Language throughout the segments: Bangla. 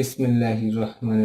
বিসমিল্লাহ রহমান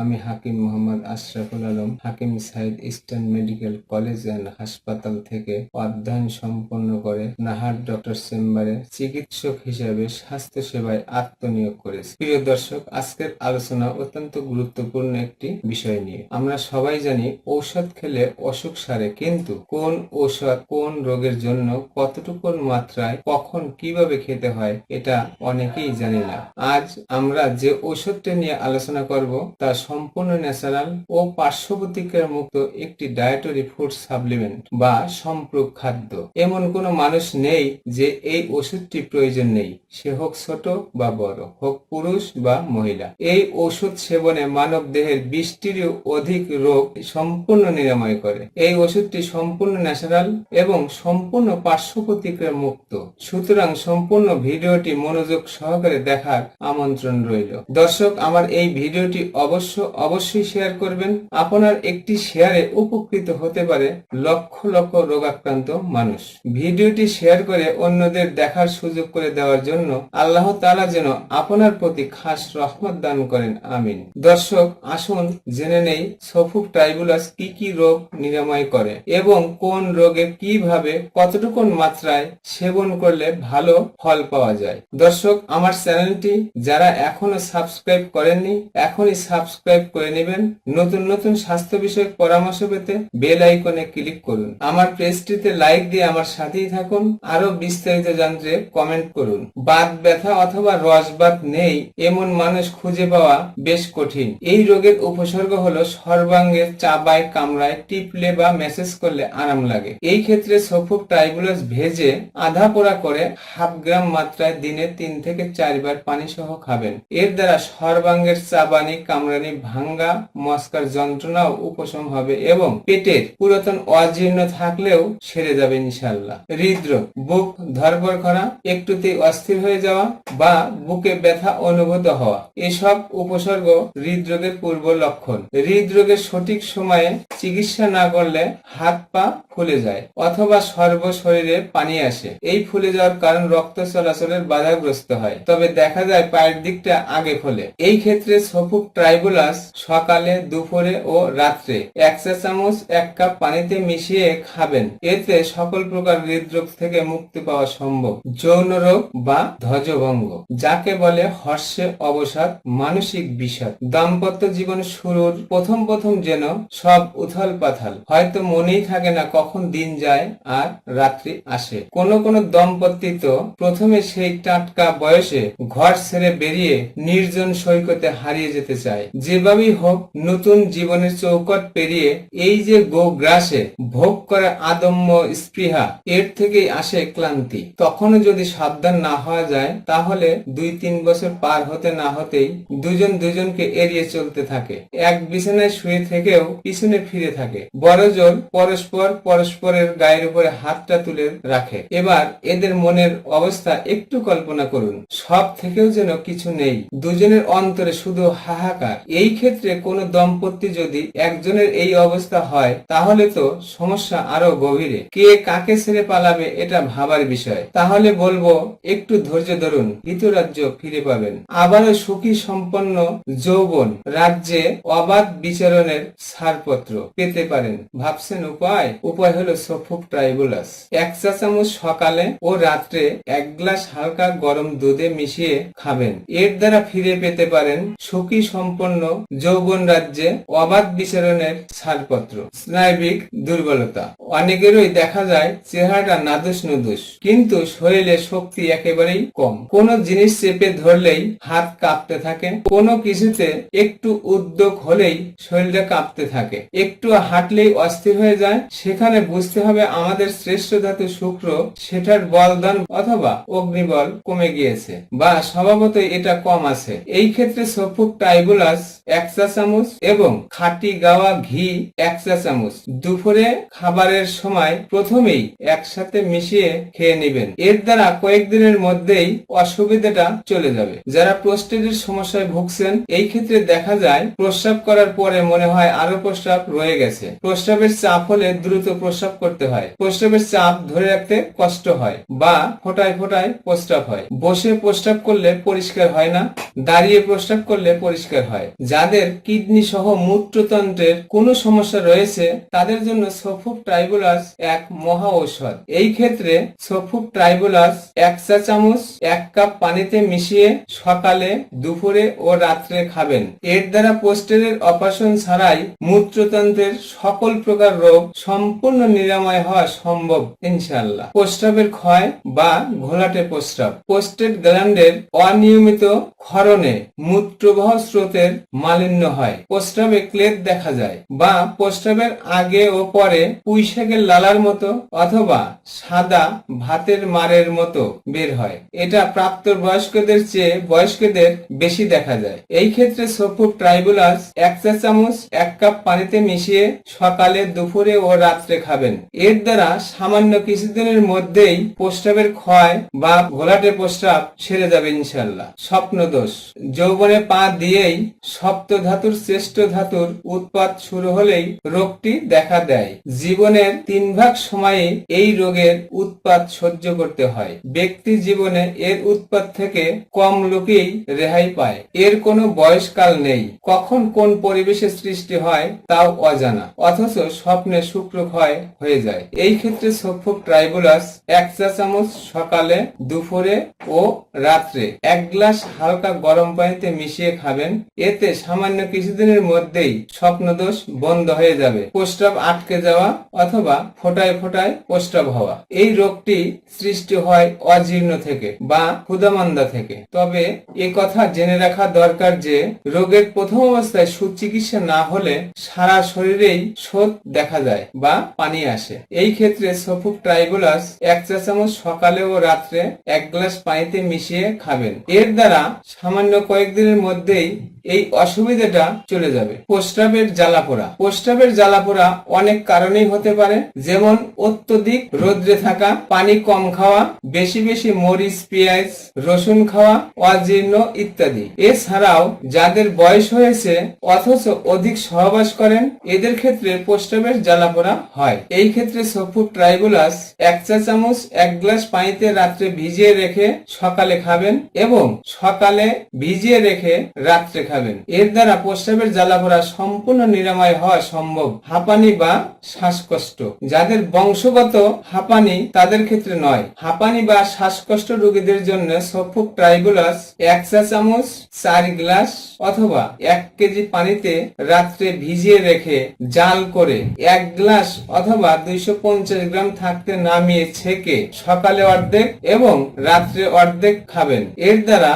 আমি Hakim Mohammad Ashraful Alam, Hakim Saeed Eastern Medical College and হাসপাতাল থেকে অধ্যয়ন সম্পন্ন করে নাহার ডক্টর চেম্বারে চিকিৎসক হিসেবে স্বাস্থ্য সেবায় আত্মনিয়োগ করেছি। প্রিয় দর্শক, আজকের আলোচনা অত্যন্ত গুরুত্বপূর্ণ একটি বিষয় নিয়ে। আমরা সবাই জানি ঔষধ খেলে অসুখ সারে, কিন্তু কোন ঔষধ কোন রোগের জন্য কতটুকু মাত্রায় কখন কীভাবে খেতে হয় এটা অনেকেই জানি না। আজ আমরা যে ঔষধটা নিয়ে আলোচনা করব, তা সম্পূর্ণ ন্যাচারাল ও পার্শ্ব প্রতিক্রিয়া মুক্ত একটি ডায়েটরি ফুড সাপ্লিমেন্ট বা সম্পূরক খাদ্য। এমন কোনো মানুষ নেই যে এই ওষুধটি প্রয়োজন নেই। সে হোক ছোট বা বড়, হোক পুরুষ বা মহিলা। এই ওষুধ সেবনে মানব দেহের বিশটিরও অধিক রোগ সম্পূর্ণ নিরাময় করে। এই ওষুধটি সম্পূর্ণ ন্যাচারাল এবং সম্পূর্ণ পার্শ্ব প্রতিক্রিয়া মুক্ত। সুতরাং সম্পূর্ণ ভিডিওটি মনোযোগ সহকারে দেখার আমন্ত্রণ রইল। দর্শক, আমার এই ভিডিওটি অবশ্য অবশ্যই শেয়ার করবেন। আপনার একটি শেয়ারে উপকৃত হতে পারে লক্ষ লক্ষ রোগাক্রান্ত মানুষ। ভিডিওটি শেয়ার করে অন্যদের দেখার সুযোগ করে দেওয়ার জন্য আল্লাহ তাআলা যেন আপনার প্রতি খাস রহমত দান করেন। আমিন। দর্শক, আসুন জেনে নেই সফুক ট্রাইবুলাস কি কি রোগ নিরাময় করে এবং কোন রোগে কীভাবে কতটুকুন মাত্রায় সেবন করলে ভালো ফল পাওয়া যায়। দর্শক, আমার চ্যানেলটি যারা এখনও সাবস্ক্রাইব করেননি, এখনই সাবস্ক্রাইব করে নেবেন। নতুন নতুন স্বাস্থ্য বিষয়ক পরামর্শ পেতে বেল আইকনে ক্লিক করুন। আমার পেজটিতে লাইক দিয়ে আমার সাথেই থাকুন। আরও বিস্তারিত জানতে কমেন্ট করুন। বাত ব্যথা অথবা রসবাত নেই, এমন মানুষ খুঁজে পাওয়া বেশ কঠিন। এই রোগের উপসর্গ হলো সর্বাঙ্গের চাবায়, কামড়ায়, টিপলে বা মেসেজ করলে আরাম লাগে। এই ক্ষেত্রে সফুক ট্রাইবুলাস ভেজে আধা পোড়া করে হাফ গ্রাম মাত্রায় দিনে তিন থেকে চারবার পানি সহ খাবেন। এর দ্বারা সর্বাঙ্গের চাবানি কামড়ানি ভাঙ্গা, মস্কার যন্ত্রণাও উপশম হবে এবং পেটের পুরাতন অজীর্ণ থাকলেও সেরে যাবে ইনশাল্লাহ হৃদরোগ, বুক ধরপড় করা, একটুতেই অস্থির হয়ে যাওয়া বা বুকে ব্যথা অনুভূত হওয়া, এসব উপসর্গ হৃদরোগের পূর্ব লক্ষণ। হৃদরোগের সঠিক সময়ে চিকিৎসা না করলে হাত পা ফুলে যায় অথবা সর্ব শরীরে পানি আসে। এই ফুলে যাওয়ার কারণ রক্ত চলাচলের বাধাগ্রস্ত হয়। তবে দেখা যায় পায়ের দিকটা আগে ফলে এই ক্ষেত্রে সফুক ট্রাইবুলাস সকালে, দুপুরে ও রাত্রে এক চা চামচ, এক কাপ পানিতে মিশিয়ে খাবেন। এতে সকল প্রকার হৃদরোগ থেকে মুক্তি পাওয়া সম্ভব। যৌন রোগ বা ধ্বজভঙ্গ, যাকে বলে হর্ষে অবসাদ, মানসিক বিষাদ। দাম্পত্য জীবন শুরুর প্রথম প্রথম যেন সব উথাল পাথাল। হয়তো মনেই থাকে না কখন দিন যায় আর রাত্রি আসে। কোন কোন দম্পতি তো প্রথমে সেই টাটকা বয়সে ঘর ছেড়ে বেরিয়ে নির্জন সৈকতে হারিয়ে যেতে চায়। যেভাবেই হোক, নতুন জীবনের চৌকট পেরিয়ে এই যে গো গ্রাসে ভোগ করে আদম্য স্পৃহা, এর থেকেই আসে ক্লান্তি। তখনও যদি সাবধান না হওয়া যায়, তাহলে দুই তিন বছর পার হতে না হতেই দুজন দুজনকে এড়িয়ে চলতে থাকে। এক বিছানায় শুয়ে থেকেও পিছনে ফিরে থাকে। বড়জন পরস্পর পরস্পরের গায়ের উপরে হাতটা তুলে রাখে। এবার এদের মনের অবস্থা একটু কল্পনা করুন। সব থেকেও যেন কিছু নেই। দুজনের অন্তরে শুধু হাহাকার। এই ক্ষেত্রে কোন দম্পতি যদি একজনের এই অবস্থা হয়, তাহলে তো সমস্যা আরও গভীরে। কে কাকে ছেড়ে পালাবে এটা ভাবার বিষয়। তাহলে বলব, একটু ধৈর্য ধরুন দ্বিতীয় রাজ্য ফিরে পাবেন। আবারও সুখী সম্পন্ন যৌবন, রাজ্যে অবাধ বিচরণের ছাড়পত্র পেতে পারেন। ভাবছেন উপায়? উপায় হলো সফুক ট্রাইবুলাস। এক চা চামচ সকালে ও রাত্রে এক গ্লাস হালকা গরম দুধে মিশিয়ে খাবেন। এর দ্বারা ফিরে পেতে পারেন সুখী সম্পন্ন যৌবন রাজ্যে অবাধ বিচরণের ছাড়পত্র। স্নায়বিক দুর্বলতা। অনেকেরই দেখা যায় চেহারাটা নাদুস নুদুস, কিন্তু শরীরে শক্তি একেবারেই কম। কোন জিনিস চেপে ধরলেই হাত কাঁপতে থাকে, কোনো কিছুতে একটু উদ্যোগ হলেই শরীরটা কাঁপতে থাকে। একটু হাঁটলেই অস্থির হয়ে যায়, সেখানে বুঝতে হবে আমাদের শ্রেষ্ঠ ধাতু শুক্র সেটার বলদান অথবা অগ্নিবল কমে গিয়েছে, বা স্বভাবত এটা কম আছে। এই ক্ষেত্রে সফুক টাইবুলাস এক চা চামচ এবং খাঁটি গাওয়া ঘি এক চা চামচ। দুপুরে খাবারের সময় প্রথমেই একসাথে মিশিয়ে খেয়ে নেবেন। এর দ্বারা কয়েকদিনের মধ্যেই অসুবিধাটা চলে যাবে। যারা প্রস্টেটের সমস্যায় ভুগছেন, এই ক্ষেত্রে দেখা যায়, প্রস্রাব করার পরে মনে হয় আরও প্রস্রাব রয়ে গেছে। প্রস্রাবের চাপ হলে দ্রুত প্রস্রাব করতে হয়। প্রস্রাবের চাপ ধরে রাখতে কষ্ট হয়, বা ফোটায় ফোটায় প্রস্রাব হয়। বসে প্রস্রাব করলে পরিষ্কার হয় না, দাঁড়িয়ে প্রস্রাব করলে পরিষ্কার হয়। যাদের কিডনি সহ মূত্রতন্ত্রের কোনো সমস্যা রয়েছে, তাদের জন্য সফুক ট্রাইবুলাস এক মহা ঔষধ। এই ক্ষেত্রে সফুক ট্রাইবুলাস এক চা চামচ, এক কাপ পানিতে মিশিয়ে সকালে, দুপুরে ও রাত্রে খাবেন। এর দ্বারা পোস্টেরের অপারেশন ছাড়াই মূত্রতন্ত্রের সকল প্রকার রোগ সম্পূর্ণ নিরাময় হওয়া সম্ভব, ইনশাআল্লাহ। প্রস্রাবের ক্ষয় বা ঘোলাটে প্রস্রাব। পোস্টেট গ্ল্যান্ডের অনিয়মিত ক্ষরণে মূত্রবহ স্রোতের মালিন্য হয়। প্রস্রাবে ক্লেদ দেখা যায় বা প্রস্রাবের আগে ও পরে পুঁইশাকের লালার মতো অথবা সাদা ভাতের মারের মতো বের হয়। এটা প্রাপ্ত বয়স্কদের চেয়ে বয়স্কদের বেশি দেখা যায়। এই ক্ষেত্রে সফুক ট্রাইবুলাস এক চা চামচ, এক কাপ পানিতে মিশিয়ে সকালে, দুপুরে ও রাত্রে খাবেন। এর দ্বারা সামান্য কিছুদিনের মধ্যেই প্রস্রাবের ক্ষয় বা ঘোলাটে প্রস্রাব সেরে যাবে ইনশাল্লাহ স্বপ্ন দোষ যৌবনে পা দিয়েই সপ্ত ধাতুর শ্রেষ্ঠ ধাতুর উৎপাত শুরু হলেই রোগটি দেখা দেয়। জীবনের তিন ভাগ সময়ে এই রোগের উৎপাত সহ্য করতে হয়। ব্যক্তি জীবনে এর উৎপাত থেকে কম লোকেই রেহাই পায়। এর কোনো বয়সকাল নেই। কখন কোন পরিবেশে সৃষ্টি হয় তাও অজানা। অথচ স্বপ্নে শুক্রক্ষয় হয়ে যায়। এই ক্ষেত্রে সফুক ট্রাইবুলাস এক চা চামচ সকালে, দুপুরে ও রাত্রে এক গ্লাস হালকা গরম পানিতে মিশিয়ে খাবেন। এতে সামান্য কিছুদিনের মধ্যেই স্বপ্নদোষ বন্ধ হয়ে যাবে। প্রস্রাব আটকে যাওয়া অথবা ফোটায় ফোটায় প্রস্রাব হওয়া। এই রোগটি সৃষ্টি হয় অজীর্ণ থেকে বা ক্ষুদামান্দা থেকে। তবে এ কথা জেনে রাখা দরকার যে, রোগের প্রথম অবস্থায় সুচিকিৎসা না হলে সারা শরীরেই শোধ দেখা যায় বা পানি আসে। এই ক্ষেত্রে সফুক ট্রাইবুলাস এক চা চামচ সকালে ও রাত্রে এক গ্লাস পানিতে মিশিয়ে খাবেন। এর দ্বারা সামান্য কয়েকদিনের মধ্যেই এই অসুবিধাটা চলে যাবে। প্রস্রাবের জ্বালাপোড়া। প্রস্রাবের জ্বালাপোড়া অনেক কারণেই হতে পারে। যেমন অত্যধিক রোদ্রে থাকা, পানি কম খাওয়া, বেশি বেশি মরিচ, পেঁয়াজ, রসুন খাওয়া, অজীর্ণ ইত্যাদি। এছাড়াও যাদের বয়স হয়েছে অথচ অধিক সহবাস করেন, এদের ক্ষেত্রে প্রস্রাবের জ্বালাপোড়া হয়। এই ক্ষেত্রে সফুট ট্রাইবুলাস এক চা চামচ, এক গ্লাস পানিতে রাত্রে ভিজিয়ে রেখে সকালে খাবেন এবং সকালে ভিজিয়ে রেখে রাত্রে খাবেন। এর দ্বারা প্রস্রাবের জ্বালাপোড়া সম্পূর্ণ নিরাময় হওয়া সম্ভব। হাঁপানি বা শ্বাসকষ্ট। যাদের বংশগত হাঁপানি তাদের ক্ষেত্রে নয়। হাঁপানি বা শ্বাসকষ্ট রোগীদের জন্য সফুক ট্রাইবুলাস, এক চা চামচ, চার গ্লাস অথবা এক কেজি পানিতে রাত্রে ভিজিয়ে রেখে জাল করে এক গ্লাস অথবা দুইশো পঞ্চাশ গ্রাম থাকতে নামিয়ে ছেঁকে সকালে অর্ধেক এবং রাত্রে অর্ধেক খাবেন। এর দ্বারা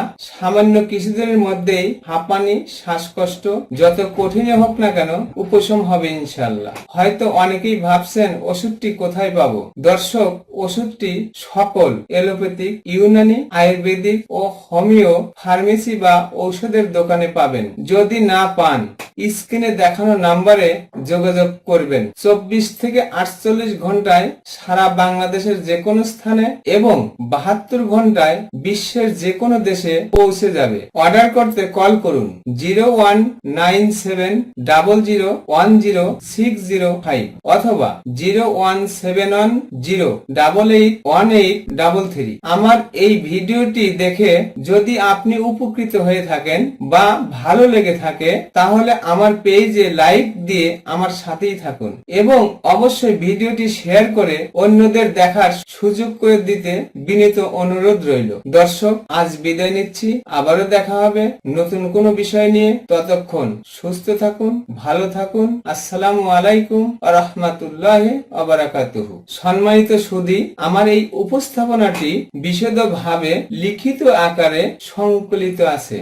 সামান্য কিছুদিনের মধ্যেই হাঁপানি, শ্বাসকষ্ট, যত কঠিনই হোক না কেন, উপশম হবে ইনশাল্লাহ হয়তো অনেকেই ভাবছেন, ওষুধটি কোথায় পাবো? দর্শক, ওষুধটি সকল এলোপ্যাথিক, ইউনানি, আয়ুর্বেদিক ও হোমিও ফার্মেসি বা ঔষধের দোকানে পাবেন। যদি না পান, স্ক্রিনে দেখানো নাম্বারে যোগাযোগ করবেন। চব্বিশ থেকে আটচল্লিশ ঘন্টায় সারা বাংলাদেশের যে কোনো স্থানে এবং বাহাত্তর ঘন্টায় বিশ্বের যে কোনো দেশে পৌঁছে যাবে। অর্ডার করতে কল করুন। Zero one nine seven double zero one zero six zero five অথবা zero one seven one zero double eight one eight double three আমার এই ভিডিওটি দেখে যদি আপনি উপকৃত হয়ে থাকেন বা ভালো লেগে থাকে, তাহলে আমার পেজে লাইক দিয়ে আমার সাথেই থাকুন এবং অবশ্যই ভিডিওটি শেয়ার করে অন্যদের দেখার সুযোগ করে দিতে বিনীত অনুরোধ রইল। দর্শক, আজ বিদায় নিচ্ছি। আবারও দেখা হবে নতুন কোনো বিষয় নিয়ে। ততক্ষণ সুস্থ থাকুন, ভালো থাকুন। আসসালামু আলাইকুম রহমাতুল্লাহ অবরাকাতুহু সম্মানিত সুদি আমার এই উপস্থাপনাটি বিশদভাবে লিখিত আকারে সংকলিত আছে।